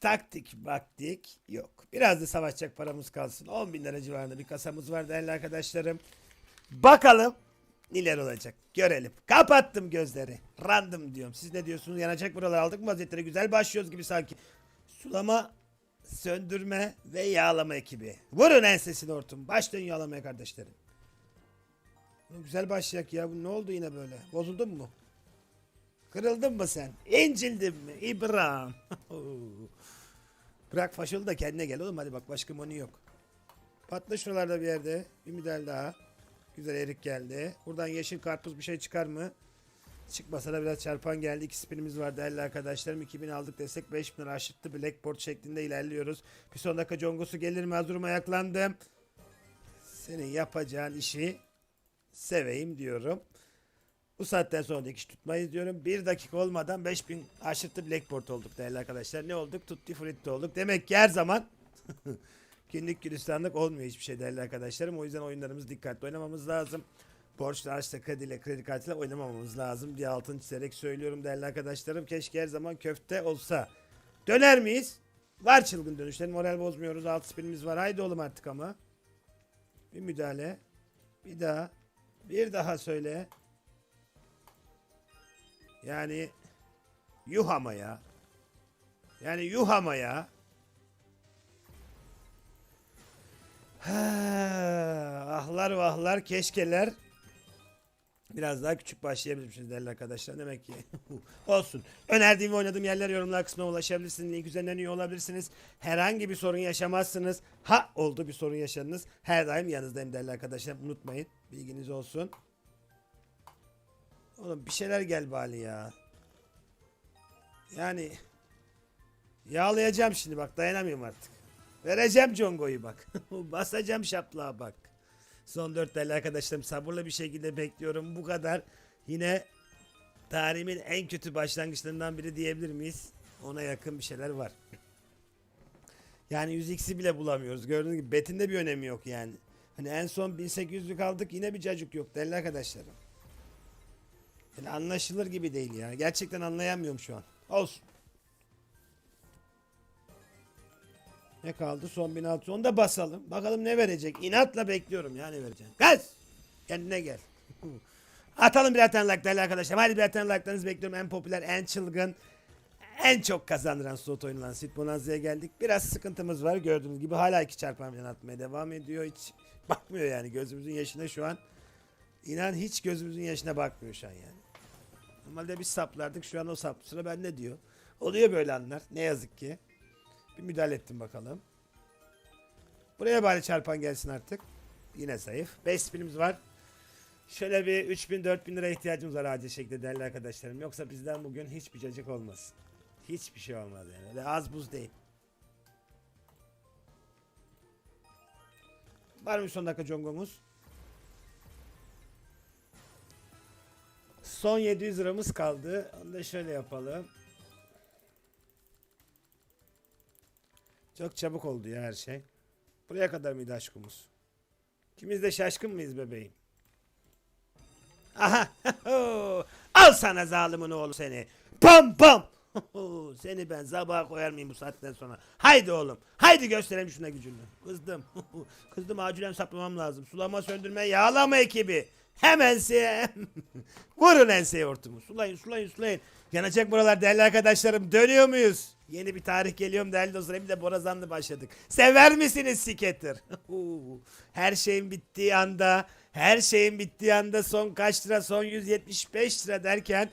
taktik baktik yok. Biraz da savaşacak paramız kalsın. 10 bin lira civarında bir kasamız var değerli arkadaşlarım. Bakalım neler olacak. Görelim. Kapattım gözleri. Random diyorum. Siz ne diyorsunuz? Yanacak buralar aldık mı vaziyetleri? Güzel başlıyoruz gibi sanki. Sulama, söndürme ve yağlama ekibi. Vurun ensesini hortum. Başlayın yağlamaya kardeşlerim. Güzel başlayak ya. Bu ne oldu yine böyle? Bozuldun mu? Kırıldın mı sen? İncildin mi? İbrahim. Bırak faşolu da kendine gel oğlum hadi bak başka moni yok. Patla şuralarda bir yerde. Bir müdahale daha. Güzel erik geldi. Buradan yeşil karpuz bir şey çıkar mı? Çıkmasa da biraz çarpan geldi. İki spinimiz var değerli arkadaşlarım. 2000 aldık desek 5000 lira aşırttı. Blackboard şeklinde ilerliyoruz. Bir son dakika congosu gelir mi? Hazırım ayaklandım. Senin yapacağın işi seveyim diyorum. Bu saatten sonra dikiş tutmayız diyorum. Bir dakika olmadan 5000 aşırtı blackboard olduk değerli arkadaşlar. Ne olduk? Tutti frutti olduk. Demek ki her zaman günlük gülistanlık olmuyor hiçbir şey değerli arkadaşlarım. O yüzden oyunlarımızı dikkatli oynamamız lazım. Borçla, harçla, krediyle, kredi kartıyla oynamamamız lazım diye altını çizerek söylüyorum değerli arkadaşlarım. Keşke her zaman köfte olsa. Döner miyiz? Var çılgın dönüşler. Moral bozmuyoruz. Alt spinimiz var. Haydi oğlum artık ama. Bir müdahale. Bir daha. Bir daha söyle. Yani yuh ama ya. Yani yuh ahlar vahlar keşkeler. Biraz daha küçük başlayabilirsiniz değerli arkadaşlar. Demek ki olsun. Önerdiğim ve oynadığım yerler yorumlar kısmına ulaşabilirsiniz. Link üzerinden üye olabilirsiniz. Herhangi bir sorun yaşamazsınız. Ha oldu bir sorun yaşadınız. Her daim yanınızdayım değerli arkadaşlar. Unutmayın. Bilginiz olsun. Oğlum bir şeyler gel bari ya. Yani yağlayacağım şimdi bak dayanamıyorum artık. Vereceğim Congo'yu bak. Basacağım şaplığa bak. Son dört değerli arkadaşlarım sabırla bir şekilde bekliyorum. Bu kadar. Yine tarihimin en kötü başlangıçlarından biri diyebilir miyiz? Ona yakın bir şeyler var. Yani 100x'i bile bulamıyoruz. Gördüğünüz gibi betinde bir önemi yok yani. Hani en son 1800'lük aldık yine bir cacık yok değerli arkadaşlarım. Yani anlaşılır gibi değil ya. Gerçekten anlayamıyorum şu an. Olsun. Ne kaldı? Son 1600. Onu da basalım. Bakalım ne verecek. İnatla bekliyorum ya ne verecek. Gaz! Kendine gel. Atalım birer tane like değerli arkadaşlar. Hadi birer tane like'larınızı bekliyorum. En popüler, en çılgın, en çok kazandıran slot oynanan Sit Bonanza'ya geldik. Biraz sıkıntımız var. Gördüğünüz gibi hala iki çarpan atmaya devam ediyor. Hiç bakmıyor yani gözümüzün yaşına şu an. İnan hiç gözümüzün yaşına bakmıyor şu an yani. Normalde biz saplardık. Şu an o sap sıra bende diyor. Oluyor böyle anlar. Ne yazık ki. Bir müdahale ettim bakalım. Buraya bari çarpan gelsin artık. Yine zayıf. 5 spinimiz var. Şöyle bir 3000-4000 lira ihtiyacımız var acil şekilde değerli arkadaşlarım. Yoksa bizden bugün hiçbir cacık olmaz. Hiçbir şey olmaz yani. Öyle az buz değil. Var mı son dakika congomuz? Son 700 liramız kaldı. Onu da şöyle yapalım. Çok çabuk oldu ya her şey. Buraya kadar mıydı aşkımız? İkimiz de şaşkın mıyız bebeğim? Aha! Al sana zalimin oğlu seni. Pam pam! seni ben sabaha koyar mıyım bu saatten sonra? Haydi oğlum. Haydi gösterelim şuna gücünü. Kızdım. Kızdım acilen saplamam lazım. Sulama söndürme yağlama ekibi. Hemen size. Vurun enseye hortumu. Sulayın sulayın sulayın. Yanacak buralar değerli arkadaşlarım. Dönüyor muyuz? Yeni bir tarih geliyor mu değerli dostlar? Hem de borazanlı başladık. Sever misiniz Siketer? her şeyin bittiği anda, her şeyin bittiği anda son kaç lira? Son 175 lira derken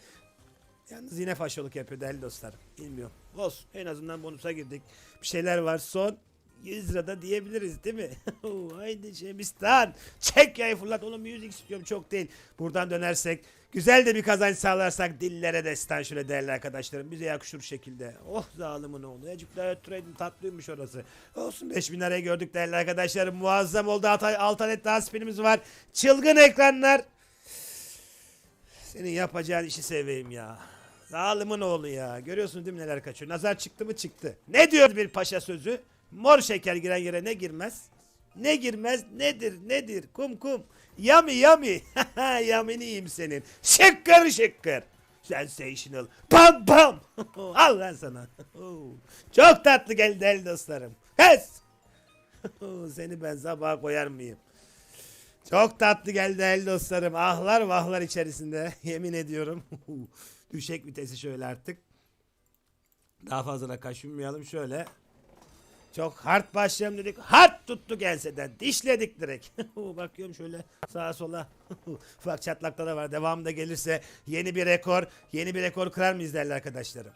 Yalnız yine faşoluk yapıyor değerli dostlarım. Bilmiyorum. Olsun. En azından bonusa girdik. Bir şeyler var. Son 100 lirada diyebiliriz değil mi? Haydi Şemistan. Çek yayı fırlat. Oğlum 100 istiyorum çok değil. Buradan dönersek güzel de bir kazanç sağlarsak dillere destan şöyle değerli arkadaşlarım. Bize yakışır şekilde. Oh zalimin oğlu. Ecik daha öttüreydin tatlıymış orası. Olsun 5000 lirayı gördük değerli arkadaşlarım. Muazzam oldu. Altı adet daha spinimiz var. Çılgın ekranlar. Senin yapacağın işi seveyim ya. Zalimin oğlu ya. Görüyorsun değil mi neler kaçıyor. Nazar çıktı mı çıktı. Ne diyor bir paşa sözü? Mor şeker giren yere ne girmez? Ne girmez? Nedir? Nedir? Kum kum. Yami yami. Yamini yiyeyim senin. Şıkkır şıkkır. Sensational. Bam bam. Al lan sana. Çok tatlı geldi el dostlarım. Hes. Seni ben sabaha koyar mıyım? Çok tatlı geldi el dostlarım. Ahlar vahlar içerisinde. Yemin ediyorum. Düşek vitesi şöyle artık. Daha fazla da kaşınmayalım şöyle. Çok hard başlayalım dedik. Hard tuttuk enseden. Dişledik direkt. Bakıyorum şöyle sağa sola. Ufak çatlakta da var. Devamında gelirse yeni bir rekor. Yeni bir rekor kırar mıyız değerli arkadaşlarım?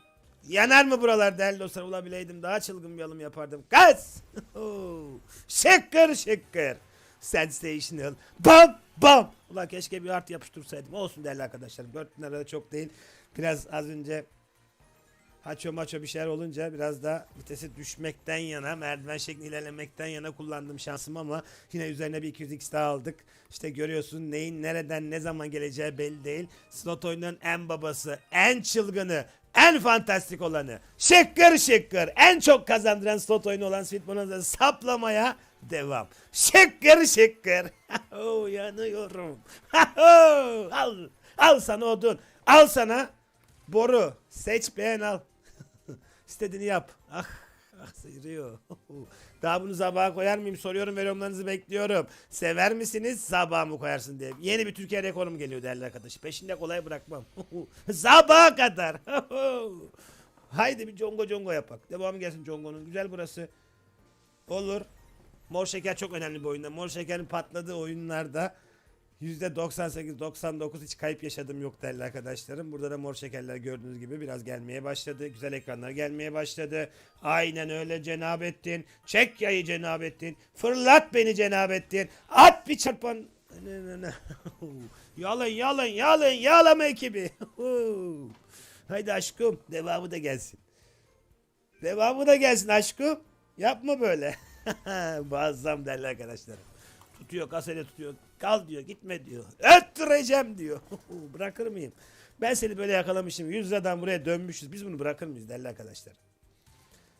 Yanar mı buralar değerli dostlar? Olabileydim daha çılgın bir alım yapardım. Gaz! şıkkır şıkkır. Sensational. Bam bam. Ulan keşke bir art yapıştırsaydım. Olsun değerli arkadaşlarım. 4000 lira da çok değil. Biraz az önce Haço maço bir şeyler olunca biraz da vitesi düşmekten yana, merdiven şeklinde ilerlemekten yana kullandım şansımı ama yine üzerine bir 200x daha aldık. İşte görüyorsun neyin nereden ne zaman geleceği belli değil. Slot oyunun en babası, en çılgını, en fantastik olanı. Şıkkır şıkkır. En çok kazandıran slot oyunu olan Sweet Bonanza saplamaya devam. Şıkkır şıkkır. oh, yanıyorum. al, al sana odun. Al sana boru. Seç beğen al. İstediğini yap. Ah, ah sıyırıyor. Daha bunu sabaha koyar mıyım soruyorum ve yorumlarınızı bekliyorum. Sever misiniz sabaha mı koyarsın diye. Yeni bir Türkiye rekorum geliyor değerli arkadaş. Peşinde kolay bırakmam. sabaha kadar. Haydi bir congo congo yapak. Devamı gelsin congonun. Güzel burası. Olur. Mor şeker çok önemli bir oyunda. Mor şekerin patladığı oyunlarda %98-99 hiç kayıp yaşadığım yok değerli arkadaşlarım. Burada da mor şekerler gördüğünüz gibi biraz gelmeye başladı. Güzel ekranlar gelmeye başladı. Aynen öyle Cenabettin. Çek yayı Cenabettin. Fırlat beni Cenabettin. At bir çarpan. yalın yalın yalın yağlama ekibi. Haydi aşkım devamı da gelsin. Devamı da gelsin aşkım. Yapma böyle. Muazzam değerli arkadaşlarım. Tutuyor kasede tutuyor. Kal diyor gitme diyor. Öttüreceğim diyor. Bırakır mıyım? Ben seni böyle yakalamışım. 100 liradan buraya dönmüşüz. Biz bunu bırakır mıyız değerli arkadaşlar?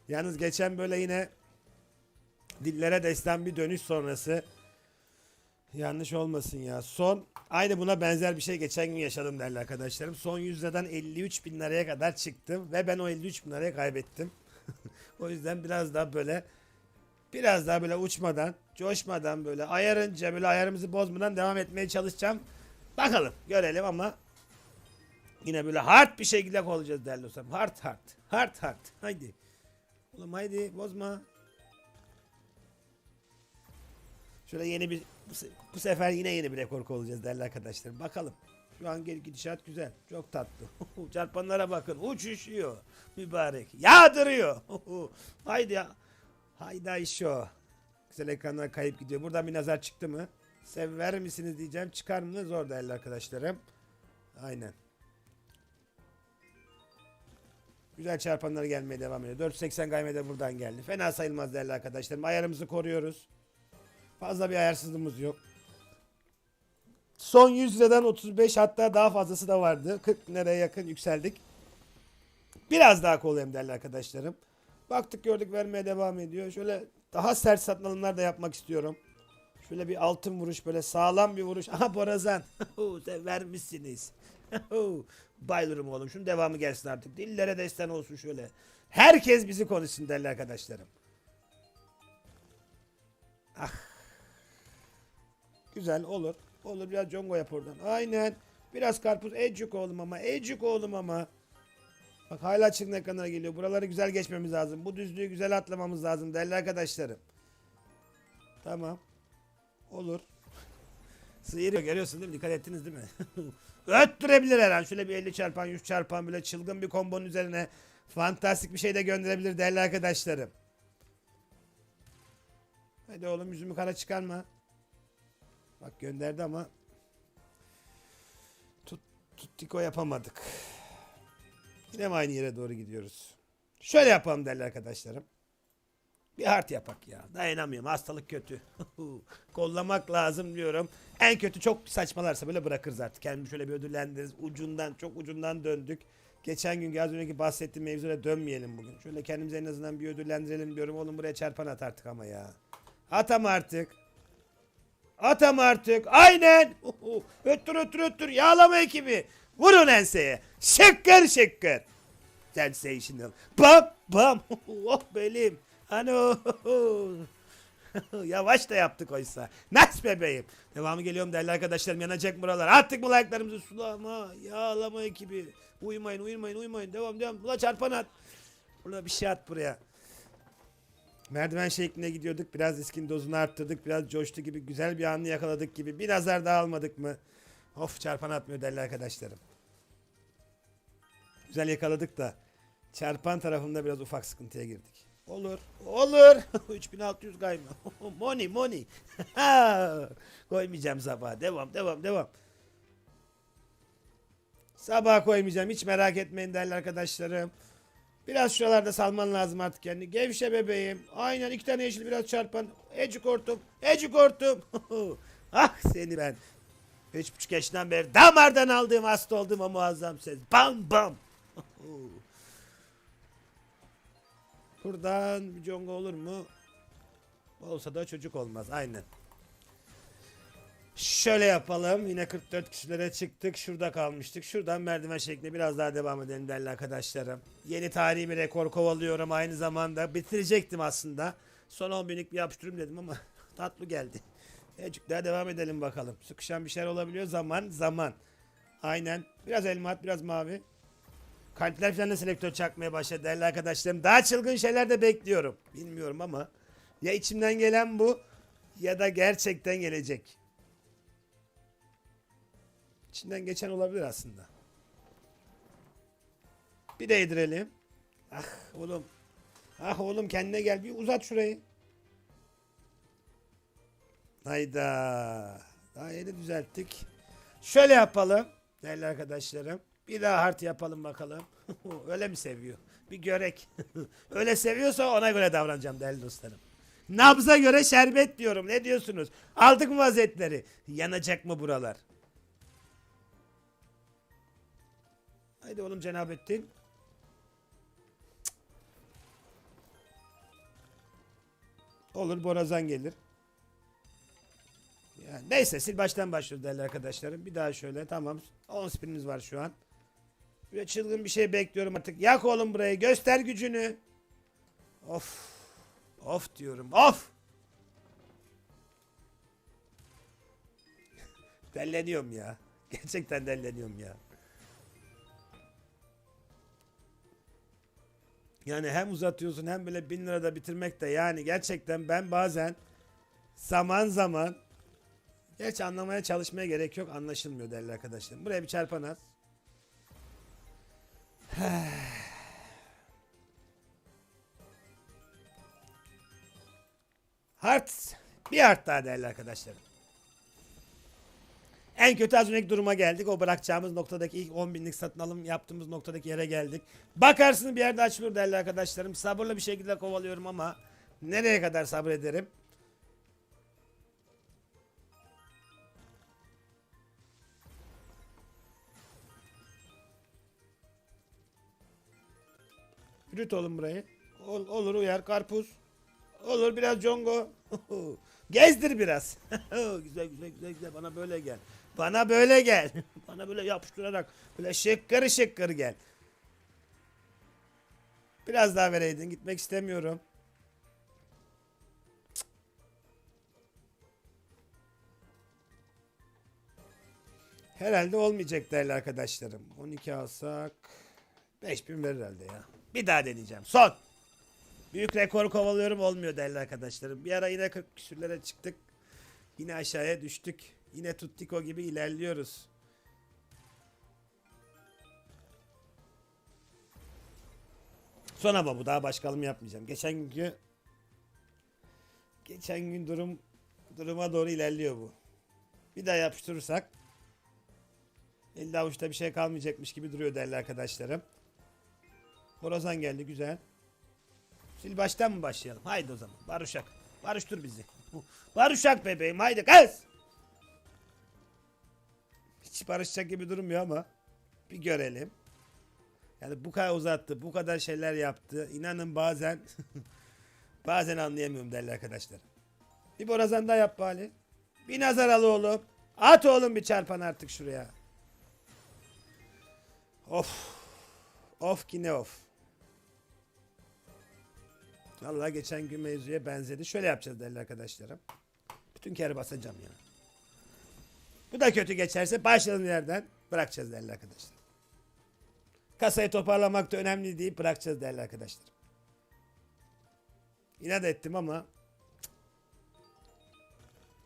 Yalnız geçen böyle yine dillere destan bir dönüş sonrası yanlış olmasın ya. Son aynı buna benzer bir şey geçen gün yaşadım değerli arkadaşlarım. Son 100 liradan 53 bin liraya kadar çıktım ve ben o 53 bin lirayı kaybettim. o yüzden biraz daha böyle biraz daha böyle uçmadan, coşmadan böyle ayarınca böyle ayarımızı bozmadan devam etmeye çalışacağım. Bakalım görelim ama yine böyle hard bir şekilde olacağız değerli dostlarım. Hard hard. Hard hard. Haydi. Oğlum haydi bozma. Şöyle yeni bir bu, se- bu sefer yine yeni bir rekor olacağız değerli arkadaşlar. Bakalım. Şu an gel gidişat güzel. Çok tatlı. Çarpanlara bakın. Uçuşuyor. Mübarek. Yağdırıyor. haydi ya. Hayda iş o. Güzel ekranlar kayıp gidiyor. Buradan bir nazar çıktı mı? Sever misiniz diyeceğim. Çıkar mı? Zor değerli arkadaşlarım. Aynen. Güzel çarpanlar gelmeye devam ediyor. 480 gayme de buradan geldi. Fena sayılmaz değerli arkadaşlarım. Ayarımızı koruyoruz. Fazla bir ayarsızlığımız yok. Son 100 liradan 35 hatta daha fazlası da vardı. 40 bin liraya yakın yükseldik. Biraz daha kolayım değerli arkadaşlarım. Baktık gördük vermeye devam ediyor. Şöyle daha sert satın alımlar da yapmak istiyorum. Şöyle bir altın vuruş böyle sağlam bir vuruş. Aha Borazan. Sen vermişsiniz. Bayılırım oğlum. Şunun devamı gelsin artık. Dillere destan olsun şöyle. Herkes bizi konuşsun değerli arkadaşlarım. Ah. Güzel olur. Olur biraz congo yap oradan. Aynen. Biraz karpuz. Ecuk oğlum ama. Ecuk oğlum ama. Bak hala çılgın ekranlara geliyor. Buraları güzel geçmemiz lazım. Bu düzlüğü güzel atlamamız lazım değerli arkadaşlarım. Tamam. Olur. Sıyırıyor görüyorsun değil mi? Dikkat ettiniz değil mi? Öttürebilir her an. Şöyle bir 50 çarpan 100 çarpan böyle çılgın bir kombonun üzerine fantastik bir şey de gönderebilir değerli arkadaşlarım. Hadi oğlum yüzümü kara çıkarma. Bak gönderdi ama tut, tuttiko yapamadık. Yine mi aynı yere doğru gidiyoruz? Şöyle yapalım değerli arkadaşlarım. Bir hard yapak ya. Dayanamıyorum. Hastalık kötü. Kollamak lazım diyorum. En kötü çok saçmalarsa böyle bırakırız artık. Kendimi şöyle bir ödüllendiririz. Ucundan çok ucundan döndük. Geçen gün az önceki bahsettiğim mevzuna dönmeyelim bugün. Şöyle kendimize en azından bir ödüllendirelim diyorum. Oğlum buraya çarpan at artık ama ya. Atam artık. Atam artık. Aynen. öttür öttür öttür. Yağlama ekibi. Vurun enseye. Şıkkır şıkkır. Sensational. Bam bam. oh belim. Ano. Yavaş da yaptık oysa. Nice bebeğim. Devamı geliyorum değerli arkadaşlarım. Yanacak buralar. Attık mı like'larımızı sulama. Yağlama ekibi. Uyumayın uyumayın uyumayın. Devam devam. Ula çarpan at. Burada bir şey at buraya. Merdiven şeklinde gidiyorduk. Biraz riskin dozunu arttırdık. Biraz coştu gibi. Güzel bir anı yakaladık gibi. Bir nazar daha almadık mı? Of çarpan atmıyor değerli arkadaşlarım. Güzel yakaladık da. Çarpan tarafında biraz ufak sıkıntıya girdik. Olur. Olur. 3600 kayma. money money. Koymayacağım sabaha. Devam devam devam. Sabah koymayacağım. Hiç merak etmeyin değerli arkadaşlarım. Biraz şuralarda salman lazım artık kendini. Gevşe bebeğim. Aynen iki tane yeşil biraz çarpan. Ecik hortum. Ecik hortum. ah seni ben. Üç buçuk yaşından beri damardan aldığım hasta olduğum o muazzam ses. Bam bam. Buradan bir conga olur mu? Olsa da çocuk olmaz. Aynen. Şöyle yapalım. Yine 44 kişilere çıktık. Şurada kalmıştık. Şuradan merdiven şeklinde biraz daha devam edelim değerli arkadaşlarım. Yeni tarihi bir rekor kovalıyorum aynı zamanda. Bitirecektim aslında. Son 10 binlik bir yapıştırayım dedim ama tatlı geldi. Ecik daha devam edelim bakalım. Sıkışan bir şeyler olabiliyor. Zaman zaman. Aynen. Biraz elma at, biraz mavi. Kalpler falan da selektör çakmaya başladı değerli arkadaşlarım. Daha çılgın şeyler de bekliyorum. Bilmiyorum ama ya içimden gelen bu ya da gerçekten gelecek. İçinden geçen olabilir aslında. Bir de yedirelim. Ah oğlum. Ah oğlum kendine gel bir uzat şurayı. Hayda. Daha yeni düzelttik. Şöyle yapalım değerli arkadaşlarım. Bir daha hard yapalım bakalım. Öyle mi seviyor? Bir görek. Öyle seviyorsa ona göre davranacağım değerli dostlarım. Nabza göre şerbet diyorum. Ne diyorsunuz? Aldık mı vazetleri? Yanacak mı buralar? Haydi oğlum Cenabettin. Olur borazan gelir. Neyse sil baştan başlıyoruz değerli arkadaşlarım. Bir daha şöyle tamam. 10 spinimiz var şu an. Böyle çılgın bir şey bekliyorum artık. Yak oğlum burayı göster gücünü. Of. Of diyorum of. Delleniyorum ya. Gerçekten delleniyorum ya. Yani hem uzatıyorsun hem böyle bin lirada bitirmek de yani gerçekten ben bazen zaman zaman Gerçi anlamaya çalışmaya gerek yok. Anlaşılmıyor değerli arkadaşlarım. Buraya bir çarpan at. Hart. Bir hart daha değerli arkadaşlarım. En kötü az önceki duruma geldik. O bırakacağımız noktadaki ilk 10 binlik satın alım yaptığımız noktadaki yere geldik. Bakarsınız bir yerde açılır değerli arkadaşlarım. Sabırlı bir şekilde kovalıyorum ama nereye kadar sabrederim? Yürüt oğlum burayı. Ol- olur uyar karpuz. Olur biraz congo. Gezdir biraz. güzel güzel güzel güzel bana böyle gel. Bana böyle gel. bana böyle yapıştırarak böyle şıkkırı şıkkırı gel. Biraz daha vereydin gitmek istemiyorum. Herhalde olmayacak değerli arkadaşlarım. 12 alsak 5000 verir herhalde ya. Bir daha deneyeceğim. Son. Büyük rekor kovalıyorum olmuyor değerli arkadaşlarım. Bir ara yine 40 küsürlere çıktık. Yine aşağıya düştük. Yine Tuttiko gibi ilerliyoruz. Son ama bu daha başka yapmayacağım. Geçen günkü geçen gün durum duruma doğru ilerliyor bu. Bir daha yapıştırırsak elde avuçta bir şey kalmayacakmış gibi duruyor değerli arkadaşlarım. Borazan geldi güzel. Sil baştan mı başlayalım? Haydi o zaman. Barışak. Barıştır bizi. Barışak bebeğim haydi kız. Hiç barışacak gibi durmuyor ama bir görelim. Yani bu kadar uzattı, bu kadar şeyler yaptı. İnanın bazen bazen anlayamıyorum değerli arkadaşlar. Bir borazan daha yap bari. Bir nazar al oğlum. At oğlum bir çarpan artık şuraya. Of. Of ki ne of. Vallahi geçen gün mevzuya benzedi. Şöyle yapacağız değerli arkadaşlarım. Bütün kere basacağım ya. Bu da kötü geçerse başladığım yerden bırakacağız değerli arkadaşlar. Kasayı toparlamak da önemli değil. Bırakacağız değerli arkadaşlar. İnat ettim ama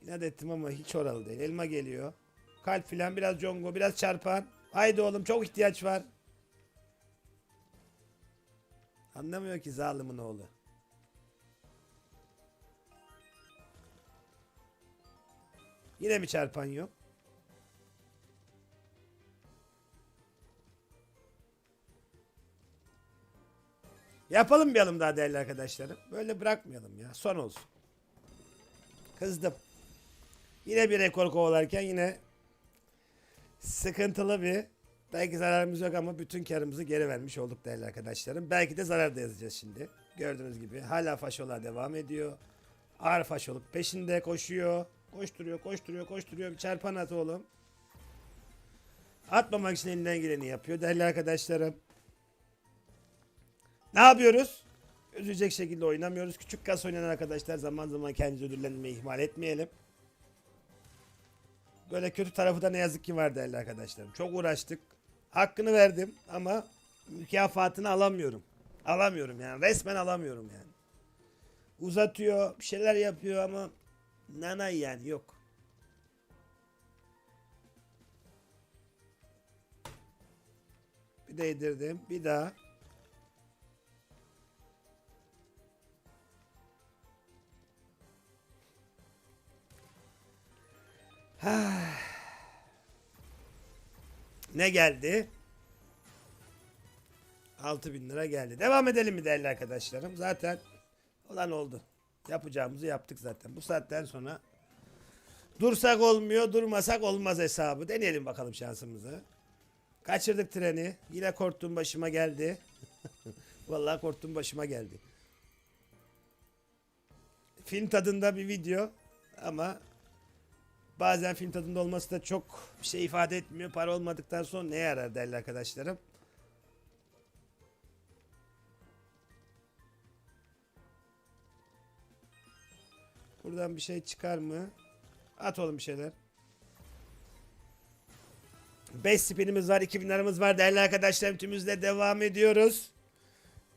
İnat ettim ama hiç oralı değil. Elma geliyor. Kalp filan biraz congo biraz çarpan. Haydi oğlum çok ihtiyaç var. Anlamıyor ki zalimin oğlu. Yine mi çarpan yok? Yapalım bir alım daha değerli arkadaşlarım. Böyle bırakmayalım ya. Son olsun. Kızdım. Yine bir rekor kovalarken yine sıkıntılı bir belki zararımız yok ama bütün karımızı geri vermiş olduk değerli arkadaşlarım. Belki de zarar da yazacağız şimdi. Gördüğünüz gibi hala faşolar devam ediyor. Ağır faşoluk peşinde koşuyor. Koşturuyor, koşturuyor, koşturuyor. Bir çarpan at oğlum. Atmamak için elinden geleni yapıyor değerli arkadaşlarım. Ne yapıyoruz? Üzülecek şekilde oynamıyoruz. Küçük kas oynayan arkadaşlar zaman zaman kendinizi ödüllenmeyi ihmal etmeyelim. Böyle kötü tarafı da ne yazık ki var değerli arkadaşlarım. Çok uğraştık. Hakkını verdim ama mükafatını alamıyorum. Alamıyorum yani. Resmen alamıyorum yani. Uzatıyor, bir şeyler yapıyor ama nanay yani yok. Bir değdirdim. Bir daha. Ne geldi? 6000 lira geldi. Devam edelim mi değerli arkadaşlarım? Zaten olan oldu. Yapacağımızı yaptık zaten. Bu saatten sonra dursak olmuyor, durmasak olmaz hesabı. Deneyelim bakalım şansımızı. Kaçırdık treni. Yine korktuğum başıma geldi. Vallahi korktuğum başıma geldi. Film tadında bir video ama Bazen film tadında olması da çok bir şey ifade etmiyor. Para olmadıktan sonra neye yarar değerli arkadaşlarım? Buradan bir şey çıkar mı? At oğlum bir şeyler. 5 spinimiz var, 2000 liramız var değerli arkadaşlarım. Tümümüzle devam ediyoruz.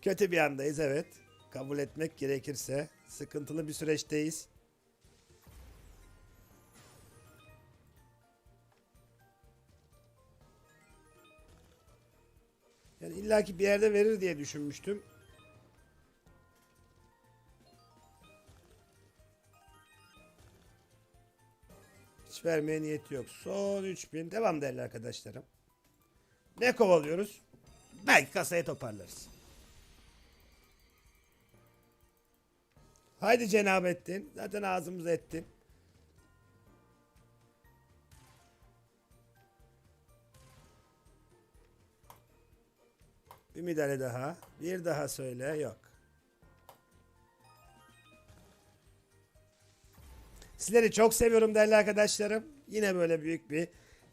Kötü bir andayız evet. Kabul etmek gerekirse. Sıkıntılı bir süreçteyiz. Yani illaki bir yerde verir diye düşünmüştüm. Hiç vermeye niyeti yok. Son 3000. Devam değerli arkadaşlarım. Ne kovalıyoruz? Belki kasayı toparlarız. Haydi Cenabettin. Zaten ağzımıza ettin. Bir müdahale daha. Bir daha söyle. Yok. Sizleri çok seviyorum değerli arkadaşlarım. Yine böyle büyük bir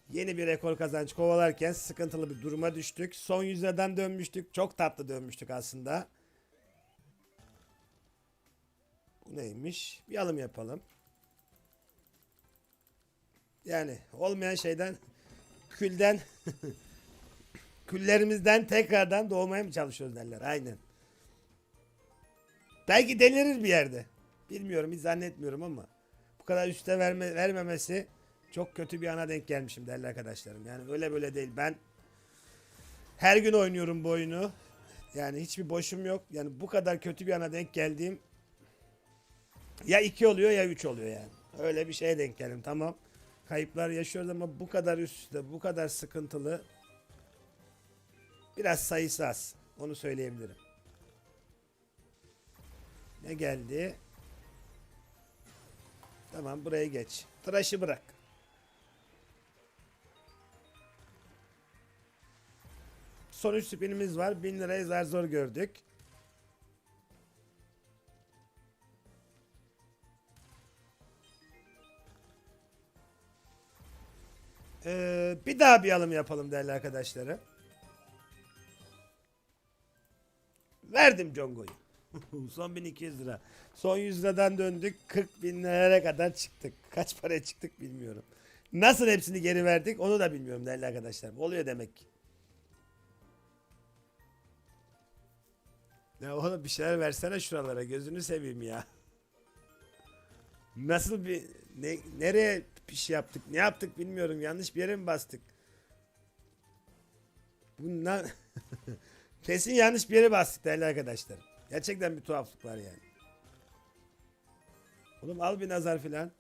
yeni bir rekor kazanç kovalarken sıkıntılı bir duruma düştük. Son yüzlerden dönmüştük. Çok tatlı dönmüştük aslında. Bu neymiş? Bir alım yapalım. Yani olmayan şeyden külden küllerimizden tekrardan doğmaya mı çalışıyoruz derler. Aynen. Belki delirir bir yerde. Bilmiyorum hiç zannetmiyorum ama bu kadar üste verme, vermemesi çok kötü bir ana denk gelmişim değerli arkadaşlarım. Yani öyle böyle değil. Ben her gün oynuyorum bu oyunu. Yani hiçbir boşum yok. Yani bu kadar kötü bir ana denk geldiğim ya iki oluyor ya üç oluyor yani. Öyle bir şeye denk geldim. Tamam. Kayıplar yaşıyoruz ama bu kadar üst üste, bu kadar sıkıntılı Biraz sayısı az. Onu söyleyebilirim. Ne geldi? Tamam buraya geç. Tıraşı bırak. Son 3 spinimiz var. 1000 liraya zar zor gördük. Ee, bir daha bir alım yapalım değerli arkadaşları. Verdim Congo'yu. Son 1200 lira. Son 100 liradan döndük. 40 bin liraya kadar çıktık. Kaç paraya çıktık bilmiyorum. Nasıl hepsini geri verdik onu da bilmiyorum değerli arkadaşlar. Oluyor demek ki. Ya oğlum bir şeyler versene şuralara gözünü seveyim ya. Nasıl bir ne, nereye bir şey yaptık ne yaptık bilmiyorum yanlış bir yere mi bastık? Bundan kesin yanlış bir yere bastık değerli arkadaşlar. Gerçekten bir tuhaflık var yani. Oğlum al bir nazar filan.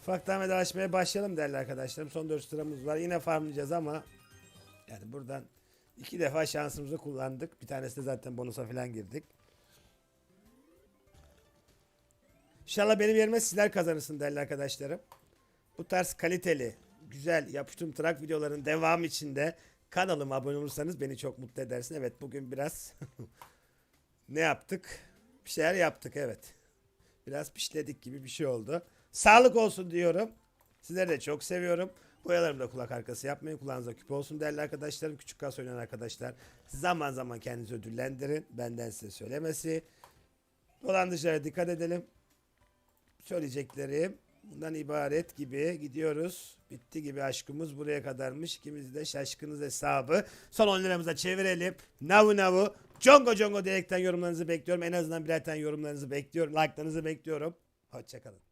Ufaktan vedalaşmaya başlayalım değerli arkadaşlarım. Son 4 sıramız var. Yine farmlayacağız ama yani buradan iki defa şansımızı kullandık. Bir tanesi de zaten bonusa falan girdik. İnşallah benim yerime sizler kazanırsın değerli arkadaşlarım. Bu tarz kaliteli, güzel yapıştığım trak videoların devamı için de kanalıma abone olursanız beni çok mutlu edersin. Evet bugün biraz ne yaptık? Bir şeyler yaptık evet. Biraz pişledik gibi bir şey oldu. Sağlık olsun diyorum. Sizleri de çok seviyorum. Boyalarımı da kulak arkası yapmayın. Kulağınıza küp olsun değerli arkadaşlarım. Küçük kas oynayan arkadaşlar. Zaman zaman kendinizi ödüllendirin. Benden size söylemesi. Dolandırıcılara dikkat edelim. Söyleyeceklerim bundan ibaret gibi gidiyoruz. Bitti gibi aşkımız buraya kadarmış. İkimiz de şaşkınız hesabı. Son 10 liramıza çevirelim. Navu navu. Congo congo diyerekten yorumlarınızı bekliyorum. En azından birer tane yorumlarınızı bekliyorum. Like'larınızı bekliyorum. Hoşçakalın.